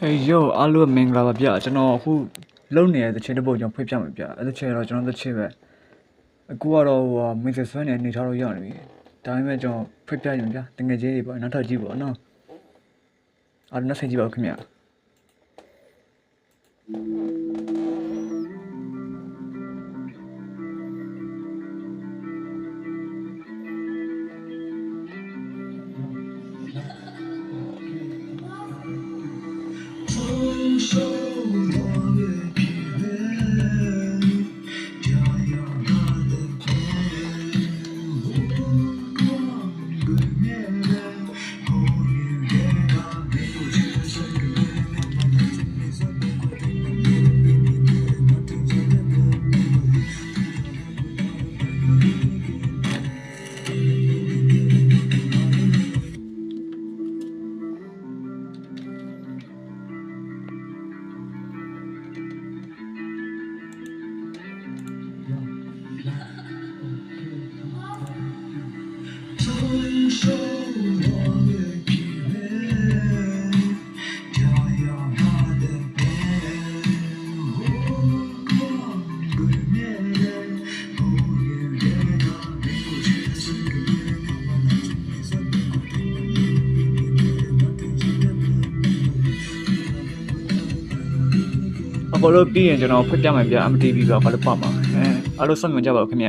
ဟေးယောအားလုံးမင်္ဂလာပါဗျကျွန်တော်အခုလုံနေတဲ့တစ်ချိန်တစ်ပုတ်ကျွန်တော်ဖွင့်ပြမယ်ဗျအဲ့တစ်ချိန်တော့ကျွန်တော်တစ်ချိန်ပဲအခုကတော့ဟိုမစ်ဆက်ဆွဲနေနေထားလို့ရနေပြီဒါပေမဲ့ကျွန်တော်ဖွင့်ပြရင်ဗျတငယ်ချင်းတွေပေါ့နောက်ထပ်ကြည့်ပေါ့နော်အားလုံးဆက်ကြည့်ပါဦးခင်ဗျ 手。 အကောလို့ပြီးရင်ကျွန်တော်ဖွင့်ပြမယ်ဗျ MTV ပဲဘာလို့ပတ်မှာအဲအားလုံးစောင့်မျှော်ကြပါဦးခင်ဗျ